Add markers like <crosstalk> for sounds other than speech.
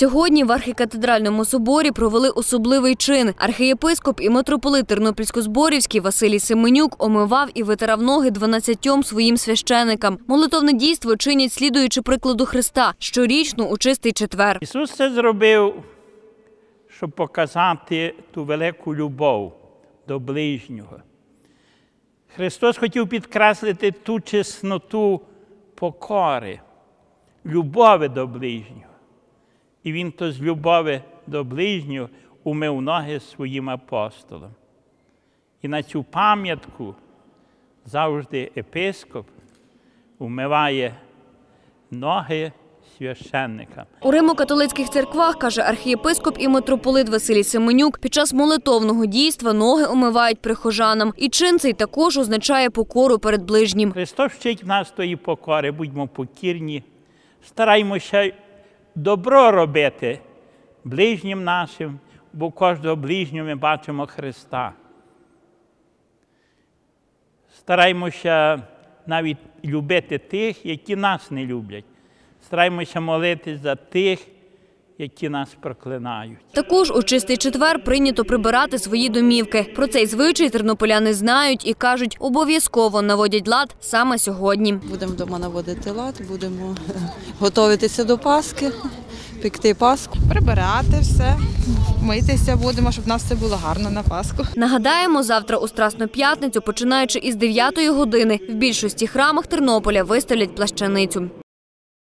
Сьогодні в архікатедральному соборі провели особливий чин. Архієпископ і митрополит Тернопільсько-Зборівський Василій Семенюк омивав і витирав ноги 12 своїм священикам. Молитовне дійство чинять слідуючи прикладу Христа щорічно у чистий четвер. Ісус це зробив, щоб показати ту велику любов до ближнього. Христос хотів підкреслити ту чесноту покори, любові до ближнього. І Він то з любові до ближнього умив ноги своїм апостолам. І на цю пам'ятку завжди епископ умиває ноги священникам. У римо-католицьких церквах, каже архієпископ і митрополит Василій Семенюк, під час молитовного дійства ноги омивають прихожанам. І чин цей також означає покору перед ближнім. Христос вчить нас тої покори, будьмо покірні, стараймося добро робити ближнім нашим, бо кожного ближнього ми бачимо Христа. Стараймося навіть любити тих, які нас не люблять. Стараймося молитись за тих, які нас проклинають. Також у чистий четвер прийнято прибирати свої домівки. Про цей звичай тернополяни знають і кажуть, обов'язково наводять лад саме сьогодні. Будемо вдома наводити лад, будемо <laughs> готуватися до Пасхи, пекти Пасху. прибирати все, митися будемо, щоб в нас все було гарно на Пасху. Нагадаємо, завтра у Страсну п'ятницю, починаючи із 9 години, в більшості храмах Тернополя виставлять плащаницю.